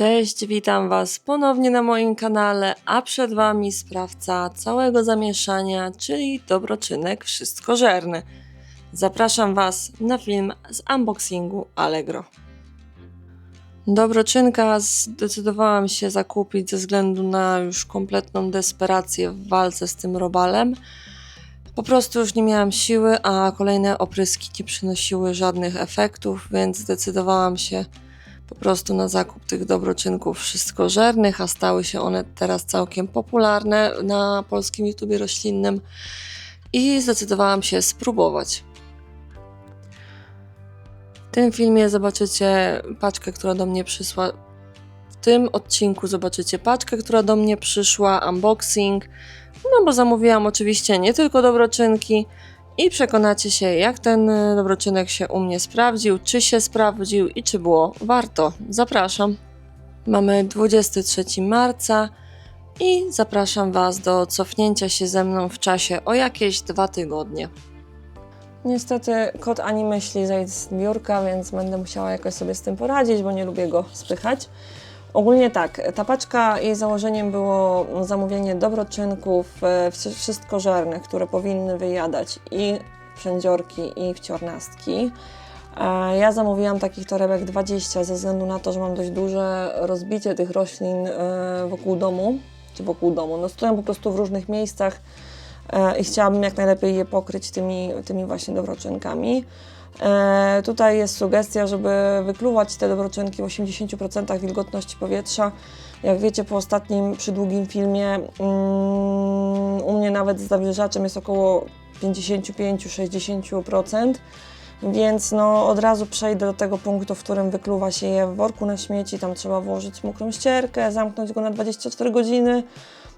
Cześć, witam Was ponownie na moim kanale, a przed Wami sprawca całego zamieszania, czyli dobroczynek wszystkożerny. Zapraszam Was na film z unboxingu Allegro. Dobroczynka zdecydowałam się zakupić ze względu na już kompletną desperację w walce z tym robalem. Po prostu już nie miałam siły, a kolejne opryski nie przynosiły żadnych efektów, więc zdecydowałam się po prostu na zakup tych dobroczynków wszystkożernych, a stały się one teraz całkiem popularne na polskim YouTubie roślinnym i zdecydowałam się spróbować. W tym filmie zobaczycie paczkę, która do mnie przyszła. W tym odcinku zobaczycie paczkę, która do mnie przyszła, unboxing. No bo zamówiłam oczywiście nie tylko dobroczynki i przekonacie się, jak ten y, dobroczynek się u mnie sprawdził, czy się sprawdził i czy było warto. Zapraszam. Mamy 23 marca i zapraszam Was do cofnięcia się ze mną w czasie o jakieś dwa tygodnie. Niestety kot ani myśli zejść z biurka, więc będę musiała jakoś sobie z tym poradzić, bo nie lubię go spychać. Ogólnie tak, ta paczka, jej założeniem było zamówienie dobroczynków e, wszy- wszystkożernych, które powinny wyjadać i przędziorki, i wciornastki. E, Ja zamówiłam takich torebek 20 ze względu na to, że mam dość duże rozbicie tych roślin e, wokół domu, czy wokół domu. No stoją po prostu w różnych miejscach i chciałabym jak najlepiej je pokryć tymi, tymi właśnie dobroczynkami. E, tutaj jest sugestia, żeby wykluwać te dobroczynki w 80% wilgotności powietrza. Jak wiecie, po ostatnim przydługim filmie mm, u mnie nawet z zawilżaczem jest około 55-60%. Więc no, od razu przejdę do tego punktu, w którym wykluwa się je w worku na śmieci. Tam trzeba włożyć mokrą ścierkę, zamknąć go na 24 godziny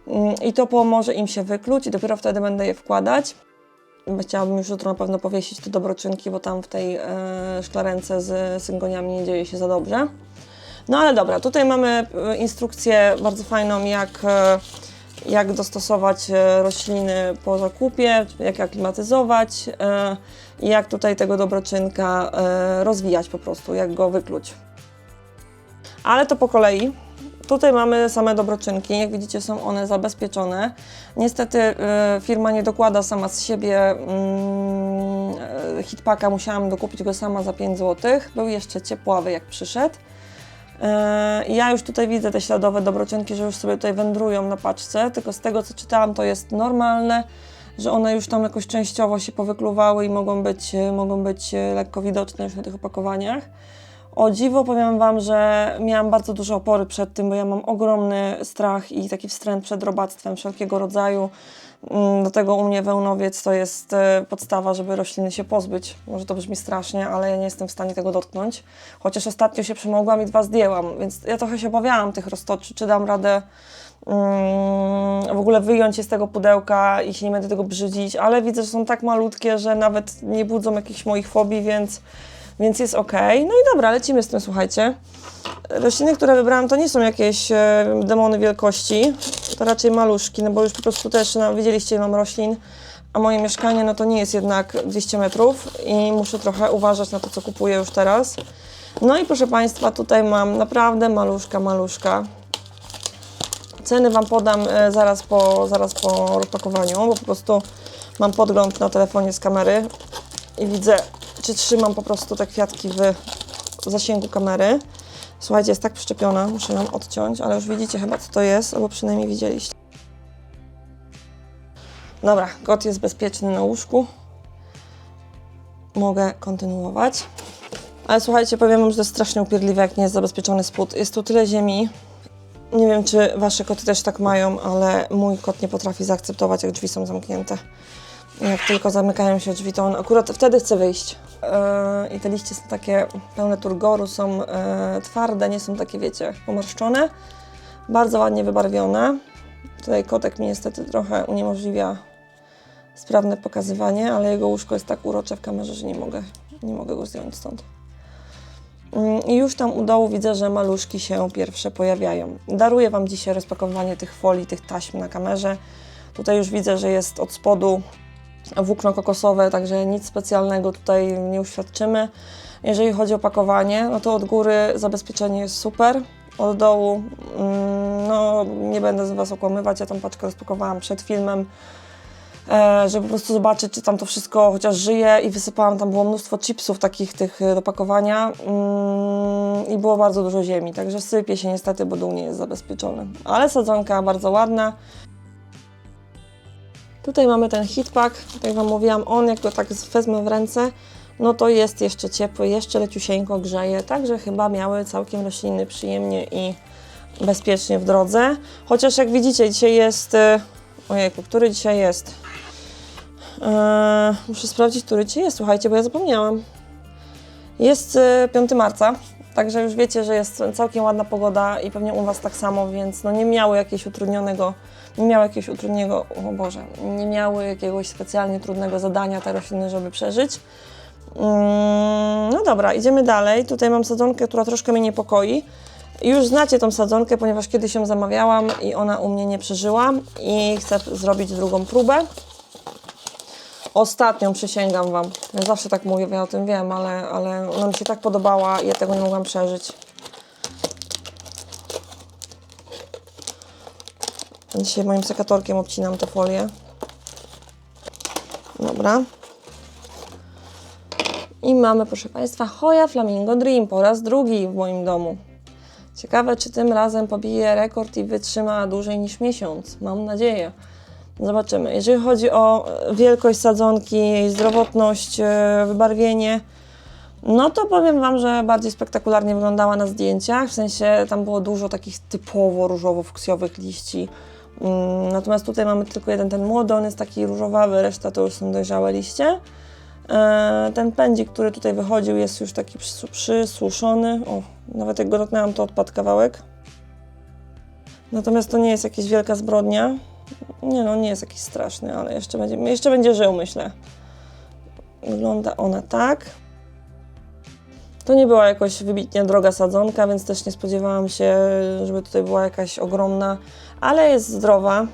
mm, i to pomoże im się wykluć i dopiero wtedy będę je wkładać. Chciałabym już jutro na pewno powiesić te dobroczynki, bo tam w tej e, szklarence z syngoniami nie dzieje się za dobrze. No ale dobra, tutaj mamy e, instrukcję bardzo fajną, jak, e, jak dostosować rośliny po zakupie, jak aklimatyzować i jak tutaj tego dobroczynka rozwijać po prostu, jak go wykluć. Ale to po kolei. Tutaj mamy same dobroczynki, jak widzicie są one zabezpieczone. Niestety y, firma nie dokłada sama z siebie mm, y, hitpaka, musiałam dokupić go sama za 5 zł. Był jeszcze ciepławy jak przyszedł. Y, Ja już tutaj widzę te śladowe dobroczynki, że już sobie tutaj wędrują na paczce, tylko z tego co czytałam to jest normalne, że one już tam jakoś częściowo się powykluwały i mogą być, y, mogą być y, lekko widoczne już na tych opakowaniach. O dziwo powiem Wam, że miałam bardzo duże opory przed tym, bo ja mam ogromny strach i taki wstręt przed robactwem wszelkiego rodzaju. Mm, Do tego u mnie wełnowiec to jest e, podstawa, żeby rośliny się pozbyć. Może to brzmi strasznie, ale ja nie jestem w stanie tego dotknąć. Chociaż ostatnio się przemogłam i dwa zdjęłam, więc ja trochę się obawiałam tych roztoczy, czy dam radę mm, w ogóle wyjąć je z tego pudełka i się nie będę tego brzydzić, ale widzę, że są tak malutkie, że nawet nie budzą jakichś moich fobii, więc więc jest ok. No i dobra, lecimy z tym, słuchajcie. Rośliny, które wybrałam, to nie są jakieś e, demony wielkości, to raczej maluszki, no bo już po prostu też, no, widzieliście, ile mam roślin, a moje mieszkanie, no to nie jest jednak 200 metrów i muszę trochę uważać na to, co kupuję już teraz. No i proszę Państwa, tutaj mam naprawdę maluszka, maluszka. Ceny Wam podam e, zaraz po, zaraz po rozpakowaniu, bo po prostu mam podgląd na telefonie z kamery i widzę, czy trzymam po prostu te kwiatki w zasięgu kamery. Słuchajcie, jest tak przyczepiona, muszę ją odciąć, ale już widzicie chyba co to jest, albo przynajmniej widzieliście. Dobra, kot jest bezpieczny na łóżku. Mogę kontynuować. Ale słuchajcie, powiem wam, że to jest strasznie upierdliwe, jak nie jest zabezpieczony spód. Jest tu tyle ziemi. Nie wiem, czy wasze koty też tak mają, ale mój kot nie potrafi zaakceptować, jak drzwi są zamknięte. Jak tylko zamykają się drzwi, to on akurat wtedy chce wyjść. Yy, I te liście są takie pełne turgoru, są yy, twarde, nie są takie, wiecie, pomarszczone. Bardzo ładnie wybarwione. Tutaj kotek mi niestety trochę uniemożliwia sprawne pokazywanie, ale jego łóżko jest tak urocze w kamerze, że nie mogę, nie mogę go zdjąć stąd. Mm, I już tam u dołu widzę, że maluszki się pierwsze pojawiają. Daruję Wam dzisiaj rozpakowanie tych folii, tych taśm na kamerze. Tutaj już widzę, że jest od spodu włókno kokosowe, także nic specjalnego tutaj nie uświadczymy. Jeżeli chodzi o pakowanie, no to od góry zabezpieczenie jest super. od dołu. Mm, No, nie będę z Was okłamywać, ja tą paczkę rozpakowałam przed filmem, e, żeby po prostu zobaczyć, czy tam to wszystko chociaż żyje i wysypałam, tam było mnóstwo chipsów takich tych e, do pakowania mm, i było bardzo dużo ziemi, także sypie się niestety, bo dół nie jest zabezpieczony. Ale sadzonka bardzo ładna. Tutaj mamy ten hitpack, tak jak Wam mówiłam, on jak go tak wezmę w ręce, no to jest jeszcze ciepły, jeszcze leciusieńko grzeje, także chyba miały całkiem rośliny przyjemnie i bezpiecznie w drodze. Chociaż jak widzicie, dzisiaj jest, e, ojejku, który dzisiaj jest? Eee, muszę sprawdzić, który dzisiaj jest, słuchajcie, bo ja zapomniałam. Jest e, 5 marca, także już wiecie, że jest całkiem ładna pogoda i pewnie u Was tak samo, więc no nie miały jakiegoś utrudnionego, nie miały jakiegoś utrudnionego, o Boże, nie miały jakiegoś specjalnie trudnego zadania te rośliny, żeby przeżyć. Mm, No dobra, idziemy dalej. Tutaj mam sadzonkę, która troszkę mnie niepokoi. Już znacie tą sadzonkę, ponieważ kiedyś ją zamawiałam i ona u mnie nie przeżyła i chcę zrobić drugą próbę. Ostatnią przysięgam Wam. Ja zawsze tak mówię, ja o tym wiem, ale, ale ona mi się tak podobała i ja tego nie mogłam przeżyć. Dzisiaj moim sekatorkiem obcinam tę folię. Dobra. I mamy, proszę Państwa, Hoya Flamingo Dream po raz drugi w moim domu. Ciekawe, czy tym razem pobije rekord i wytrzyma dłużej niż miesiąc. Mam nadzieję. Zobaczymy. Jeżeli chodzi o e, wielkość sadzonki, jej zdrowotność, e, wybarwienie, no to powiem Wam, że bardziej spektakularnie wyglądała na zdjęciach. W sensie tam było dużo takich typowo różowo-fuksjowych liści. Mm, Natomiast tutaj mamy tylko jeden ten młody, on jest taki różowawy, reszta to już są dojrzałe liście. E, Ten pędzik, który tutaj wychodził, jest już taki przysu- przysuszony. O, nawet jak go dotknęłam, to odpadł kawałek. Natomiast to nie jest jakaś wielka zbrodnia. Nie no, nie jest jakiś straszny, ale jeszcze będzie, jeszcze będzie żył, myślę. Wygląda ona tak. To nie była jakoś wybitnie droga sadzonka, więc też nie spodziewałam się, żeby tutaj była jakaś ogromna, ale jest zdrowa.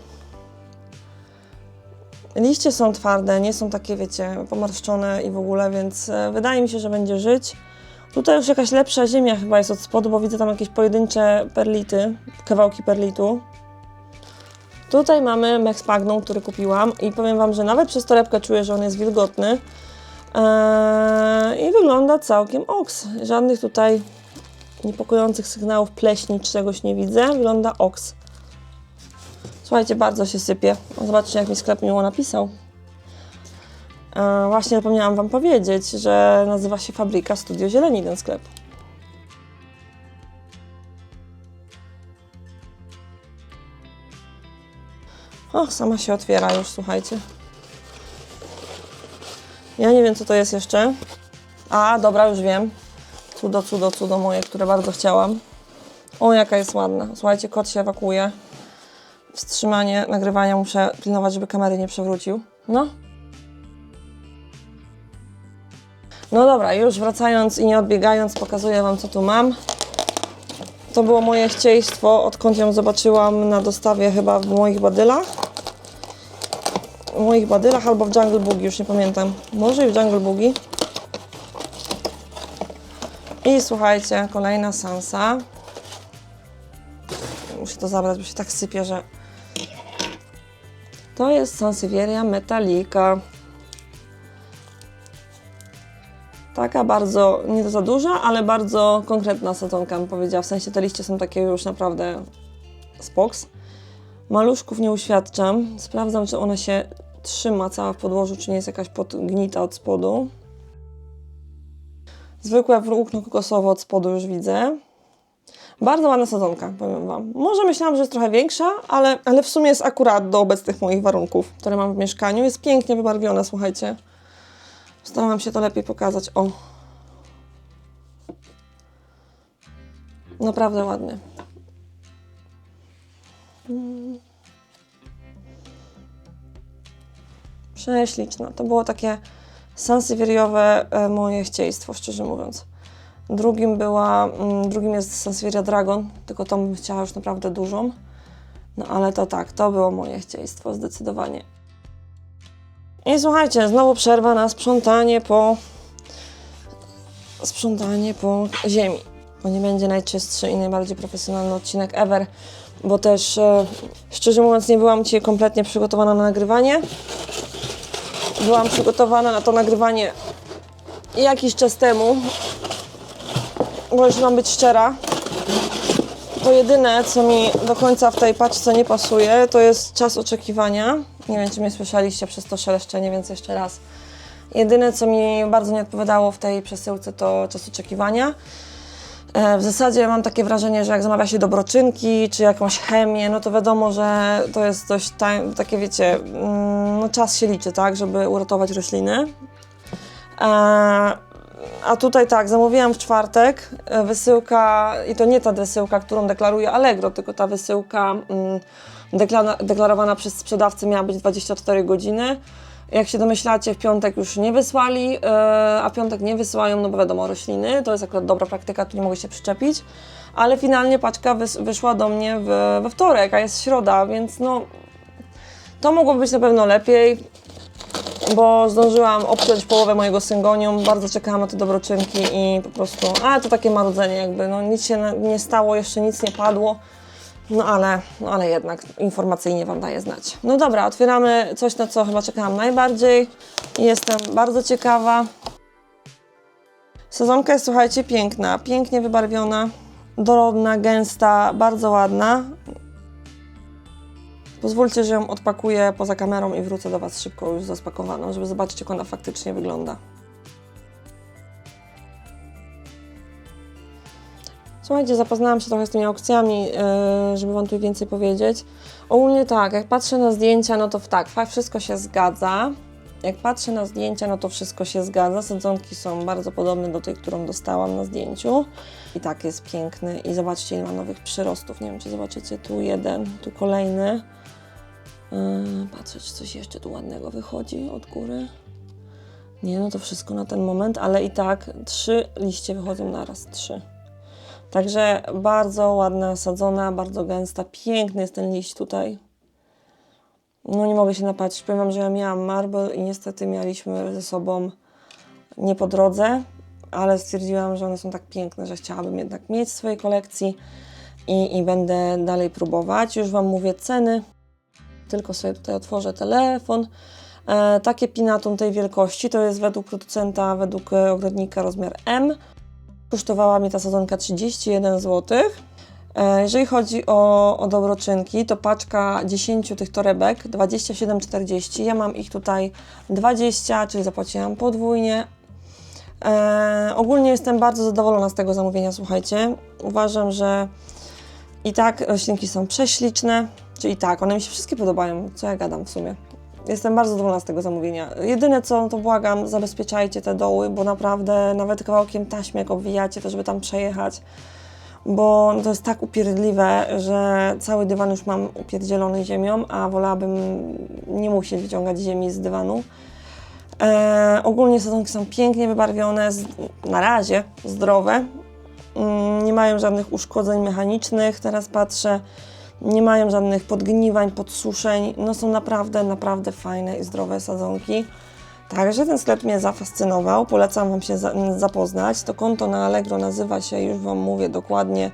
Liście są twarde, nie są takie, wiecie, pomarszczone i w ogóle, więc e, wydaje mi się, że będzie żyć. Tutaj już jakaś lepsza ziemia chyba jest od spodu, bo widzę tam jakieś pojedyncze perlity, kawałki perlitu. Tutaj mamy Max Magnum, który kupiłam i powiem Wam, że nawet przez torebkę czuję, że on jest wilgotny. Eee, I wygląda całkiem oks. Żadnych tutaj niepokojących sygnałów pleśni czy czegoś nie widzę. Wygląda oks. Słuchajcie, bardzo się sypie. Zobaczcie, jak mi sklep miło napisał. E, właśnie zapomniałam Wam powiedzieć, że nazywa się Fabryka Studio Zieleni ten sklep. O, sama się otwiera już, słuchajcie. Ja nie wiem, co to jest jeszcze. A, dobra, już wiem. Cudo, cudo, cudo moje, które bardzo chciałam. O, jaka jest ładna. Słuchajcie, kot się ewakuuje. Wstrzymanie nagrywania muszę pilnować, żeby kamery nie przewrócił. No. No dobra, już wracając i nie odbiegając, pokazuję Wam, co tu mam. To było moje chcieństwo, odkąd ją zobaczyłam na dostawie chyba w moich badylach. W moich badylach albo w Jungle Boogie, już nie pamiętam. Może i w Jungle Boogie. I słuchajcie, kolejna Sansa. Muszę to zabrać, bo się tak sypie, że... To jest Sansevieria Metallica. Taka bardzo, nie za duża, ale bardzo konkretna sadzonka, bym powiedziała. W sensie te liście są takie już naprawdę spoks. Maluszków nie uświadczam. Sprawdzam, czy ona się trzyma cała w podłożu, czy nie jest jakaś podgnita od spodu. Zwykłe włókno kokosowe od spodu już widzę. Bardzo ładna sadzonka, powiem Wam. Może myślałam, że jest trochę większa, ale, ale w sumie jest akurat do obecnych moich warunków, które mam w mieszkaniu. Jest pięknie wybarwiona, słuchajcie. Starałam się to lepiej pokazać. O. Naprawdę ładny. Prześliczna. To było takie sansywieriowe e, moje chcieństwo, szczerze mówiąc. Drugim była, mm, drugim jest Sansevieria Dragon, tylko tą bym chciała już naprawdę dużą. No ale to tak, to było moje chcieństwo, zdecydowanie. I słuchajcie, znowu przerwa na sprzątanie po sprzątanie po ziemi. To nie będzie najczystszy i najbardziej profesjonalny odcinek ever, bo też e, szczerze mówiąc nie byłam dzisiaj kompletnie przygotowana na nagrywanie. Byłam przygotowana na to nagrywanie jakiś czas temu, bo jeśli mam być szczera, to jedyne, co mi do końca w tej paczce nie pasuje, to jest czas oczekiwania. Nie wiem, czy mnie słyszeliście przez to szeleszczenie, więc jeszcze raz. Jedyne, co mi bardzo nie odpowiadało w tej przesyłce, to czas oczekiwania. E, W zasadzie mam takie wrażenie, że jak zamawia się dobroczynki czy jakąś chemię, no to wiadomo, że to jest dość takie, wiecie, mm, no czas się liczy, tak, żeby uratować rośliny. E, A tutaj tak, zamówiłam w czwartek e, wysyłka, i to nie ta wysyłka, którą deklaruje Allegro, tylko ta wysyłka mm, deklarowana przez sprzedawcę miała być 24 godziny. Jak się domyślacie, w piątek już nie wysłali, e, a piątek nie wysyłają, no bo wiadomo, rośliny, to jest akurat dobra praktyka, tu nie mogę się przyczepić, ale finalnie paczka wys- wyszła do mnie we wtorek, a jest środa, więc no to mogłoby być na pewno lepiej, bo zdążyłam obciąć połowę mojego syngonium, bardzo czekałam na te dobroczynki i po prostu, ale to takie marudzenie jakby, no nic się nie stało, jeszcze nic nie padło, no ale, no ale jednak informacyjnie Wam daję znać. No dobra, otwieramy coś, na co chyba czekałam najbardziej jestem bardzo ciekawa. Sezonka jest, słuchajcie, piękna, pięknie wybarwiona, dorodna, gęsta, bardzo ładna. Pozwólcie, że ją odpakuję poza kamerą i wrócę do Was szybko już zaspakowaną, żeby zobaczyć, jak ona faktycznie wygląda. Słuchajcie, zapoznałam się trochę z tymi aukcjami, yy, żeby Wam tu więcej powiedzieć. Ogólnie tak, jak patrzę na zdjęcia, no to tak, wszystko się zgadza. Jak patrzę na zdjęcia, no to wszystko się zgadza. Sadzonki są bardzo podobne do tej, którą dostałam na zdjęciu. I tak jest piękny. I zobaczcie, ile ma nowych przyrostów. Nie wiem, czy zobaczycie tu jeden, tu kolejny. Yy, patrzę, czy coś jeszcze tu ładnego wychodzi od góry. Nie, no to wszystko na ten moment, ale i tak trzy liście wychodzą naraz, trzy. Także bardzo ładna, sadzona, bardzo gęsta, piękny jest ten liść tutaj. No nie mogę się napatrzeć, powiem wam, że ja miałam marble i niestety mieliśmy ze sobą nie po drodze, ale stwierdziłam, że one są tak piękne, że chciałabym jednak mieć w swojej kolekcji i, i będę dalej próbować. Już Wam mówię ceny, tylko sobie tutaj otworzę telefon. E, takie pinatum tej wielkości to jest według producenta, według ogrodnika rozmiar M. Kosztowała mi ta sadzonka 31 zł. Jeżeli chodzi o, o dobroczynki, to paczka 10 tych torebek 27,40. Ja mam ich tutaj 20, czyli zapłaciłam podwójnie. E, ogólnie jestem bardzo zadowolona z tego zamówienia, słuchajcie. Uważam, że i tak roślinki są prześliczne, czyli tak, one mi się wszystkie podobają, co ja gadam w sumie. Jestem bardzo zadowolona z tego zamówienia. Jedyne co, no to błagam, zabezpieczajcie te doły, bo naprawdę nawet kawałkiem taśmy jak obwijacie, to żeby tam przejechać, bo to jest tak upierdliwe, że cały dywan już mam upierdzielony ziemią, a wolałabym nie musieć wyciągać ziemi z dywanu. E, ogólnie sadzonki są pięknie wybarwione, z, na razie zdrowe. Mm, nie mają żadnych uszkodzeń mechanicznych, teraz patrzę. Nie mają żadnych podgniwań, podsuszeń. No są naprawdę, naprawdę fajne i zdrowe sadzonki. Także ten sklep mnie zafascynował. Polecam Wam się za, zapoznać. To konto na Allegro nazywa się, już Wam mówię dokładnie,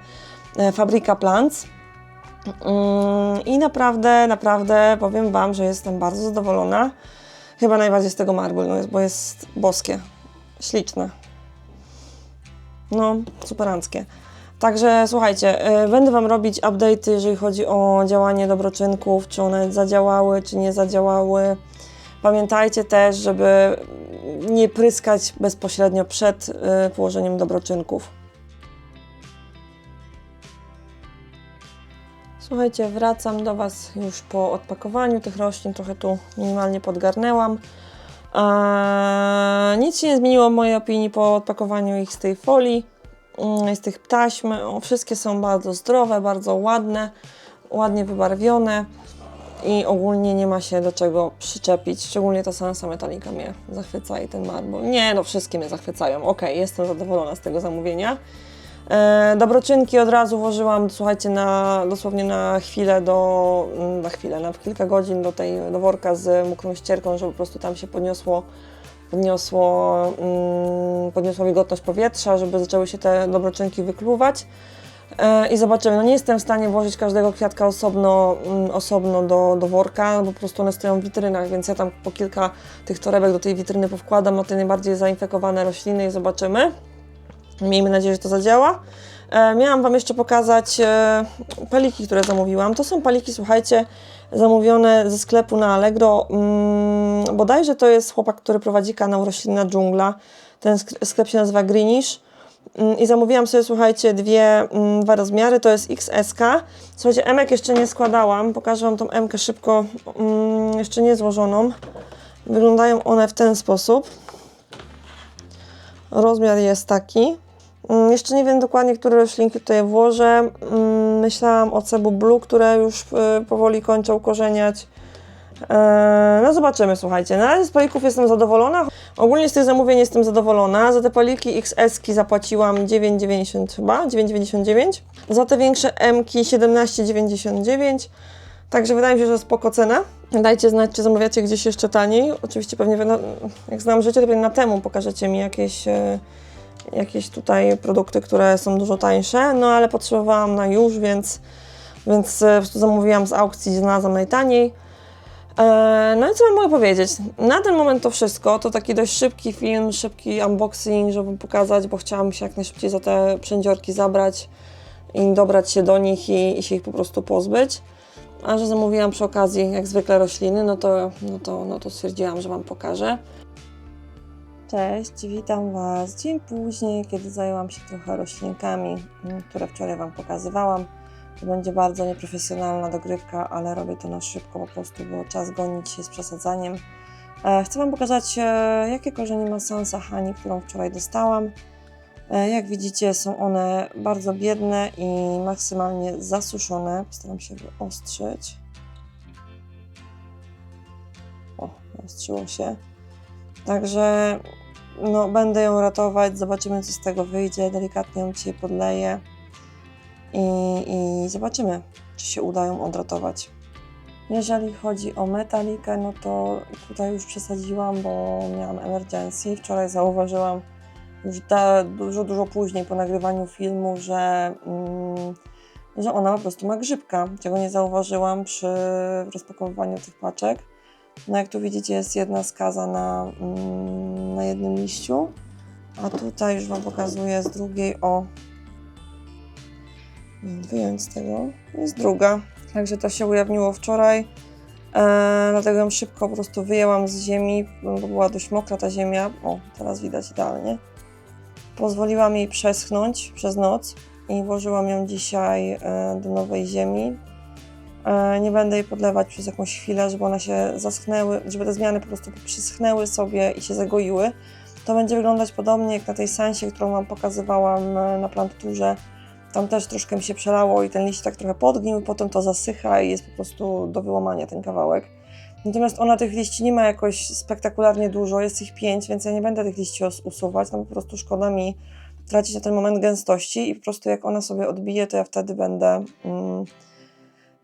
e, Fabryka Plants. Mm, I naprawdę, naprawdę powiem Wam, że jestem bardzo zadowolona. Chyba najbardziej z tego marble, no jest, bo jest boskie, śliczne. No, superanckie. Także słuchajcie, y, będę Wam robić update'y, jeżeli chodzi o działanie dobroczynków, czy one zadziałały, czy nie zadziałały. Pamiętajcie też, żeby nie pryskać bezpośrednio przed y, położeniem dobroczynków. Słuchajcie, wracam do Was już po odpakowaniu tych roślin, trochę tu minimalnie podgarnęłam. Eee, nic się nie zmieniło w mojej opinii po odpakowaniu ich z tej folii, z tych taśm. O, Wszystkie są bardzo zdrowe, bardzo ładne, ładnie wybarwione i ogólnie nie ma się do czego przyczepić. Szczególnie ta Sansa Metallica mnie zachwyca i ten marble. Nie, no wszystkie mnie zachwycają. Ok, jestem zadowolona z tego zamówienia. E, dobroczynki od razu włożyłam, słuchajcie, na, dosłownie na chwilę do, mm, na chwilę, na kilka godzin do tej, do worka z mokrą ścierką, żeby po prostu tam się podniosło podniosło, mm, podniosło wilgotność powietrza, żeby zaczęły się te dobroczynki wykluwać. E, I zobaczymy. No nie jestem w stanie włożyć każdego kwiatka osobno, mm, osobno do, do worka, bo po prostu one stoją w witrynach, więc ja tam po kilka tych torebek do tej witryny powkładam na te najbardziej zainfekowane rośliny i zobaczymy. Miejmy nadzieję, że to zadziała. E, miałam Wam jeszcze pokazać e, paliki, które zamówiłam. To są paliki, słuchajcie, zamówione ze sklepu na Allegro. Mm, bodajże to jest chłopak, który prowadzi kanał Roślinna Dżungla. Ten sk- sklep się nazywa Greenish. Mm, I zamówiłam sobie, słuchajcie, dwie, mm, dwa rozmiary, to jest XSK. Słuchajcie, emek jeszcze nie składałam, pokażę Wam tą emkę szybko, mm, jeszcze nie złożoną. Wyglądają one w ten sposób. Rozmiar jest taki. Jeszcze nie wiem dokładnie, które roślinki tutaj włożę. Myślałam o cebu blue, które już y, powoli kończą korzeniać. Eee, No zobaczymy, słuchajcie. Na razie z palików jestem zadowolona. Ogólnie z tych zamówień jestem zadowolona. Za te paliki XS-ki zapłaciłam 9,90 chyba, 9,99. Za te większe M-ki 17,99. Także wydaje mi się, że spoko cena. Dajcie znać, czy zamawiacie gdzieś jeszcze taniej. Oczywiście pewnie, na- jak znam życie, to pewnie na temu pokażecie mi jakieś, e, jakieś tutaj produkty, które są dużo tańsze. No ale potrzebowałam na już, więc, więc e, po prostu zamówiłam z aukcji, znalazłam najtaniej. E, No i co wam mogę powiedzieć? Na ten moment to wszystko. To taki dość szybki film, szybki unboxing, żeby pokazać, bo chciałam się jak najszybciej za te przędziorki zabrać i dobrać się do nich i, i się ich po prostu pozbyć. A że zamówiłam przy okazji, jak zwykle, rośliny, no to, no to, no to stwierdziłam, że Wam pokażę. Cześć, witam Was dzień później, kiedy zajęłam się trochę roślinkami, mm, które wczoraj Wam pokazywałam. To będzie bardzo nieprofesjonalna dogrywka, ale robię to na szybko po prostu, bo czas gonić się z przesadzaniem. E, Chcę Wam pokazać, e, jakie korzenie ma Sansa Hani, którą wczoraj dostałam. E, Jak widzicie, są one bardzo biedne i maksymalnie zasuszone. Postaram się wyostrzyć. O, wyostrzyło się. Także no, będę ją ratować, zobaczymy co z tego wyjdzie. Delikatnie ją dzisiaj podleję i, i zobaczymy, czy się uda ją odratować. Jeżeli chodzi o metalikę, no to tutaj już przesadziłam, bo miałam emergency. Wczoraj zauważyłam, już dużo, dużo później po nagrywaniu filmu, że, mm, że ona po prostu ma grzybka, czego nie zauważyłam przy rozpakowywaniu tych paczek. No jak tu widzicie jest jedna skaza na, mm, na jednym liściu, a tutaj już Wam pokazuję z drugiej, o wyjąć z tego, jest druga, także to się ujawniło wczoraj. E, dlatego ją szybko po prostu wyjęłam z ziemi, bo była dość mokra ta ziemia. O, teraz widać idealnie. Pozwoliłam jej przeschnąć przez noc i włożyłam ją dzisiaj e, do nowej ziemi. E, Nie będę jej podlewać przez jakąś chwilę, żeby one się zaschnęły, żeby te zmiany po prostu przyschnęły sobie i się zagoiły. To będzie wyglądać podobnie jak na tej sensie, którą Wam pokazywałam e, na planturze. Tam też troszkę mi się przelało i ten liść tak trochę podgnił, potem to zasycha i jest po prostu do wyłamania ten kawałek. Natomiast ona tych liści nie ma jakoś spektakularnie dużo, jest ich pięć, więc ja nie będę tych liści usuwać, no po prostu szkoda mi tracić na ten moment gęstości i po prostu jak ona sobie odbije, to ja wtedy będę, mm,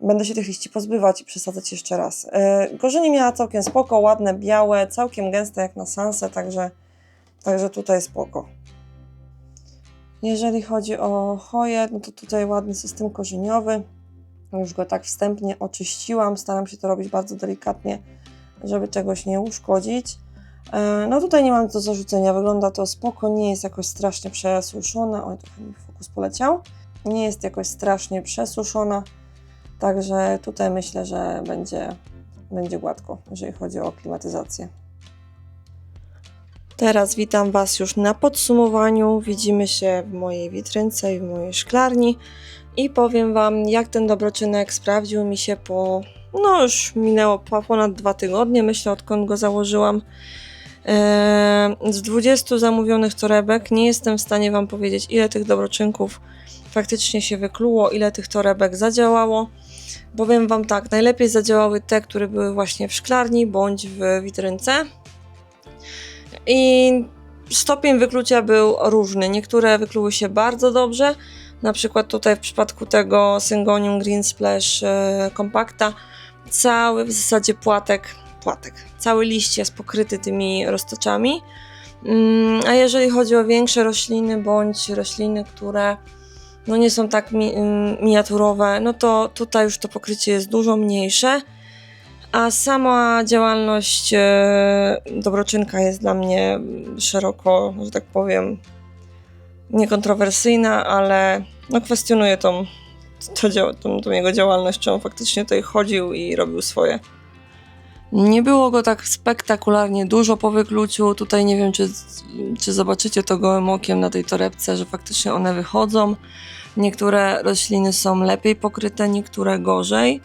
będę się tych liści pozbywać i przesadzać jeszcze raz. Yy, korzenie miała całkiem spoko, ładne, białe, całkiem gęste jak na sansę, także, także tutaj spoko. Jeżeli chodzi o choję, no to tutaj ładny system korzeniowy. Już go tak wstępnie oczyściłam. Staram się to robić bardzo delikatnie, żeby czegoś nie uszkodzić. E, No tutaj nie mam do zarzucenia. Wygląda to spoko, nie jest jakoś strasznie przesuszona. Oj, trochę mi fokus poleciał. Nie jest jakoś strasznie przesuszona. Także tutaj myślę, że będzie, będzie gładko, jeżeli chodzi o klimatyzację. Teraz witam Was już na podsumowaniu. Widzimy się w mojej witrynce i w mojej szklarni i powiem Wam, jak ten dobroczynek sprawdził mi się po, no już minęło po ponad dwa tygodnie, myślę, odkąd go założyłam. Eee, Z 20 zamówionych torebek nie jestem w stanie Wam powiedzieć, ile tych dobroczynków faktycznie się wykluło, ile tych torebek zadziałało. Powiem Wam tak, najlepiej zadziałały te, które były właśnie w szklarni bądź w witrynce. I stopień wyklucia był różny. Niektóre wykluły się bardzo dobrze, na przykład tutaj w przypadku tego Syngonium Green Splash e, Compacta cały w zasadzie płatek płatek. Cały liść jest pokryty tymi roztoczami. Mm, A jeżeli chodzi o większe rośliny bądź rośliny, które no nie są tak mi, ym, miniaturowe, no to tutaj już to pokrycie jest dużo mniejsze. A sama działalność e, dobroczynka jest dla mnie szeroko, że tak powiem, niekontrowersyjna, ale no kwestionuję tą, dzia- tą, tą jego działalność, czy on faktycznie tutaj chodził i robił swoje. Nie było go tak spektakularnie dużo po wykluciu. Tutaj nie wiem, czy, czy zobaczycie to gołym okiem na tej torebce, że faktycznie one wychodzą. Niektóre rośliny są lepiej pokryte, niektóre gorzej.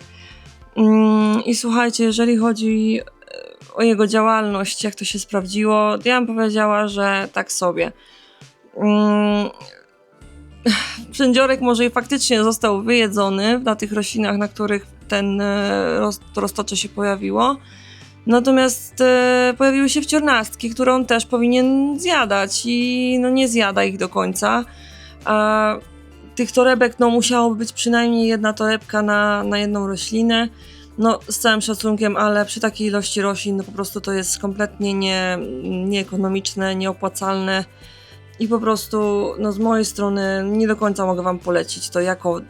Mm, I słuchajcie, jeżeli chodzi e, o jego działalność, jak to się sprawdziło, ja bym powiedziała, że tak sobie. Mm, Przędziorek może i faktycznie został wyjedzony na tych roślinach, na których ten e, roz, to roztocze się pojawiło. Natomiast e, pojawiły się wciornastki, które on też powinien zjadać i no nie zjada ich do końca. A tych torebek no musiało być przynajmniej jedna torebka na, na jedną roślinę. No z całym szacunkiem, ale przy takiej ilości roślin no po prostu to jest kompletnie nie, nieekonomiczne, nieopłacalne i po prostu no z mojej strony nie do końca mogę Wam polecić to jako,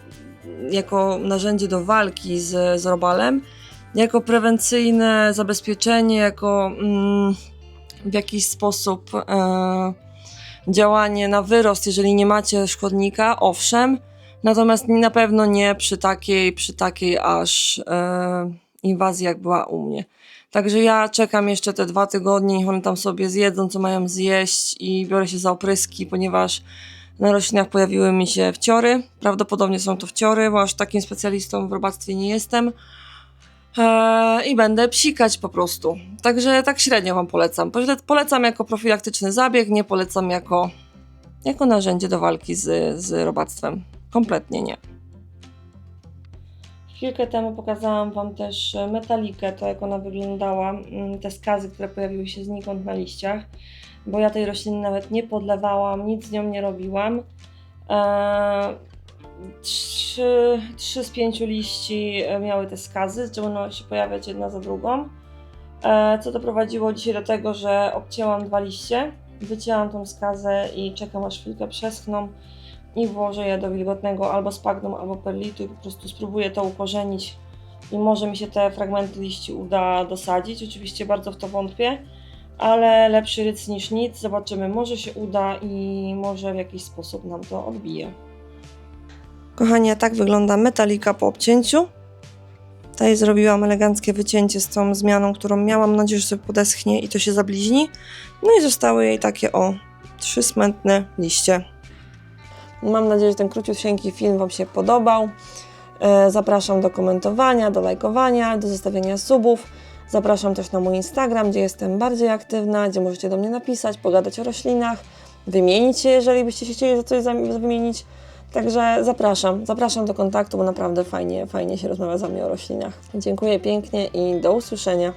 jako narzędzie do walki z, z robalem, jako prewencyjne zabezpieczenie, jako mm, w jakiś sposób e, działanie na wyrost, jeżeli nie macie szkodnika, owszem, natomiast na pewno nie przy takiej, przy takiej aż e, inwazji, jak była u mnie. Także ja czekam jeszcze te dwa tygodnie, niech one tam sobie zjedzą, co mają zjeść i biorę się za opryski, ponieważ na roślinach pojawiły mi się wciory. Prawdopodobnie są to wciory, bo aż takim specjalistą w robactwie nie jestem. Eee, I będę psikać po prostu. Także tak średnio Wam polecam. Pole- Polecam jako profilaktyczny zabieg, nie polecam jako, jako narzędzie do walki z, z robactwem. Kompletnie nie. Chwilkę temu pokazałam Wam też metalikę, to jak ona wyglądała, mm, te skazy, które pojawiły się znikąd na liściach, bo ja tej rośliny nawet nie podlewałam, nic z nią nie robiłam. Eee, trzy, trzy z pięciu liści e, miały te skazy, zaczęły się pojawiać jedna za drugą, e, co doprowadziło dzisiaj do tego, że obcięłam dwa liście, wycięłam tą skazę i czekam aż chwilkę przeschną i włożę je do wilgotnego albo spagnum, albo perlitu i po prostu spróbuję to ukorzenić i może mi się te fragmenty liści uda dosadzić. Oczywiście bardzo w to wątpię, ale lepszy ryc niż nic. Zobaczymy, może się uda i może w jakiś sposób nam to odbije. Kochani, a tak wygląda metalika po obcięciu. Tutaj zrobiłam eleganckie wycięcie z tą zmianą, którą miałam. Nadzieję, że sobie podeschnie i to się zabliźni. No i zostały jej takie o trzy smętne liście. Mam nadzieję, że ten króciusieńki film Wam się podobał. E, Zapraszam do komentowania, do lajkowania, do zostawienia subów. Zapraszam też na mój Instagram, gdzie jestem bardziej aktywna, gdzie możecie do mnie napisać, pogadać o roślinach, wymienić się, jeżeli byście się chcieli za coś wymienić. Także zapraszam, zapraszam do kontaktu, bo naprawdę fajnie, fajnie się rozmawia za mnie o roślinach. Dziękuję pięknie i do usłyszenia.